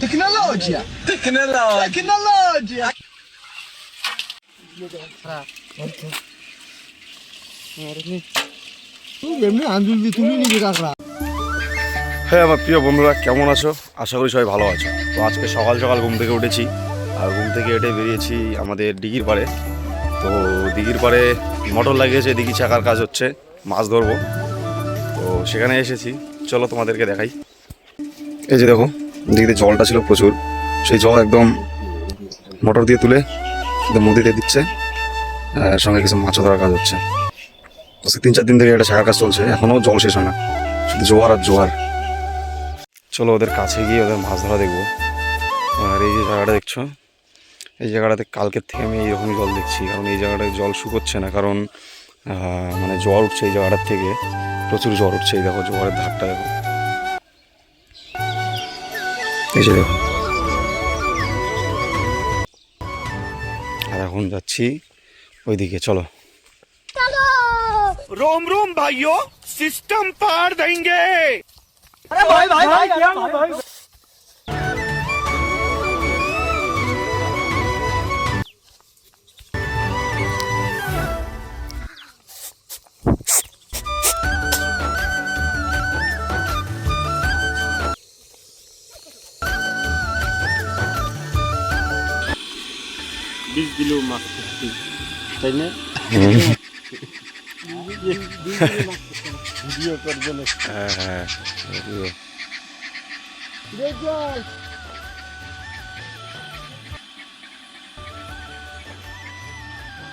Tecnologia! Tecnologia! কাকড়া হ্যাঁ আমার প্রিয় বন্ধুরা কেমন আছো? আশা করি সবাই ভালো আছো। তো আজকে সকাল সকাল ঘুম থেকে উঠেছি আর ঘুম থেকে উঠে বেরিয়েছি আমাদের দিঘির পাড়ে। তো দিঘির পাড়ে মোটর লাগিয়েছে দিঘি চাকার কাজ হচ্ছে মাছ ধরবো। তো সেখানে এসেছি। চলো তোমাদেরকে দেখাই। এই যে দেখো, দিঘিতে জলটা ছিল প্রচুর। সেই জল একদম মোটর দিয়ে তুলে একদম নদীতে দিচ্ছে সঙ্গে কিছু মাছ ধরার কাজ হচ্ছে। তিন চার দিন থেকে একটা চাকার কাজ চলছে এখনও জল শেষ হয় না। শুধু জোয়ার আর জোয়ার। চলো ওদের কাছে গিয়ে ওদের মাছ ধরা দেখব। আর এই যে জায়গাটা দেখছ, এই জায়গাটাতে কালকের থেকে আমি এইরকমই জল দেখছি, কারণ এই জায়গাটায় জল শুকোচ্ছে না, কারণ মানে জ্বর উঠছে এই জায়গাটার থেকে। প্রচুর জ্বর উঠছে, এই দেখো জোয়ারের ধারটা দেখো। এই যে দেখুন। আর এখন যাচ্ছি ওইদিকে চলো। রোম রোম ভাইও সিস্টেম পার দেঙ্গে আরে ভাই ভাই ভাই। বীজ দিলেও মাছ করতে তাই না? ভিডিও করবে না হ্যাঁ হ্যাঁ।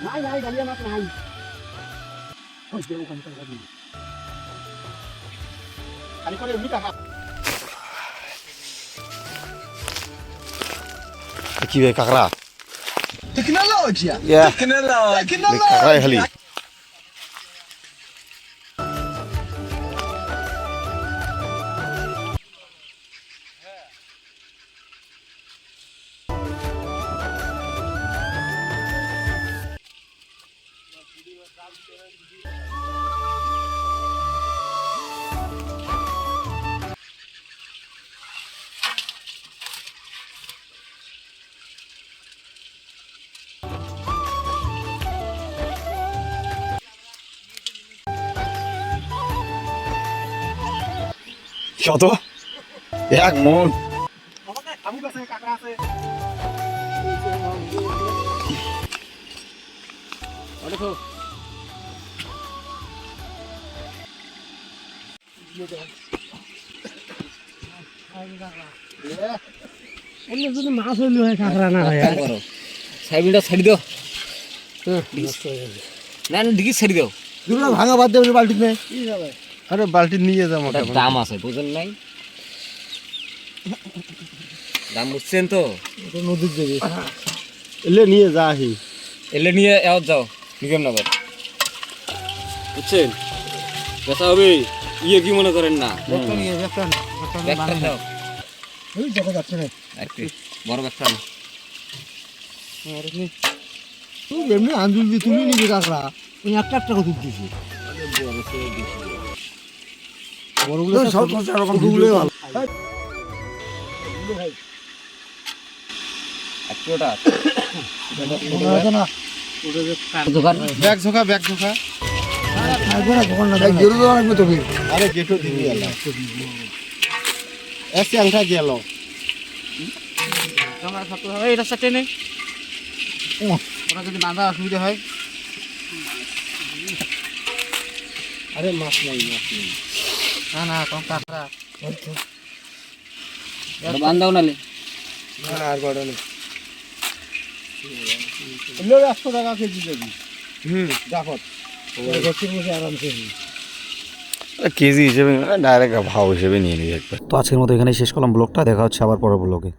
নাই নাই ডালিয়া মাছ নাই। খালি করে এমনি টাকা কি বে কাকড়া? Tecnologia! Yeah. Tecnologia! কাকড়াই কত এক। মন যদি মাছ হইলে হয় কাঁকড়া না হয়। সাইডটা ছাড়ি দাও। না না দিকে ছাড়ি দাও। ভাঙা বাদ দেবে বালতি নেই আরে বালতি নিয়ে যাব ওটার দাম আছে বুঝেন নাই? দাম বুঝছেন তো? নদীর দেবে এলে নিয়ে যা আহি। এলে নিয়ে এওয়ার যাও নিগম নগর। বুঝছেন? বেচা হবে ইয়ে কি মনে করেন না? ব্যাগটা দাও ওই দেখা যাচ্ছে না একটু বড় ব্যাগটা না। তুই এমনি আঞ্জুল দিয়ে তুলে নিবি কাঁকড়া। ওই একটা একটা করে দিচ্ছি বড়গুলো সব ছোটগুলোই ভালো। ব্যাগ ঝোঁকা ব্যাগ ঝোঁকা আরে গেটও দিবি আল্লাহ। এসে আংটা গেল রাস্তা টেনে ওরা যদি বাঁধা অসুবিধা হয়। আরে মাছ নাই মাছ নেই। না না কম কাঁকড়া বান্ধাও নালে। আর বড় নেই টাকা কেজি দেবি হুম। জাফত বসে বসে আরামসে কেজি হিসেবে ডাইরেক্ট ভাও হিসেবে নিয়ে নিই একবার। তো আজকের মতো এখানে শেষ করলাম ব্লগটা দেখা হচ্ছে আবার পরের ব্লগে।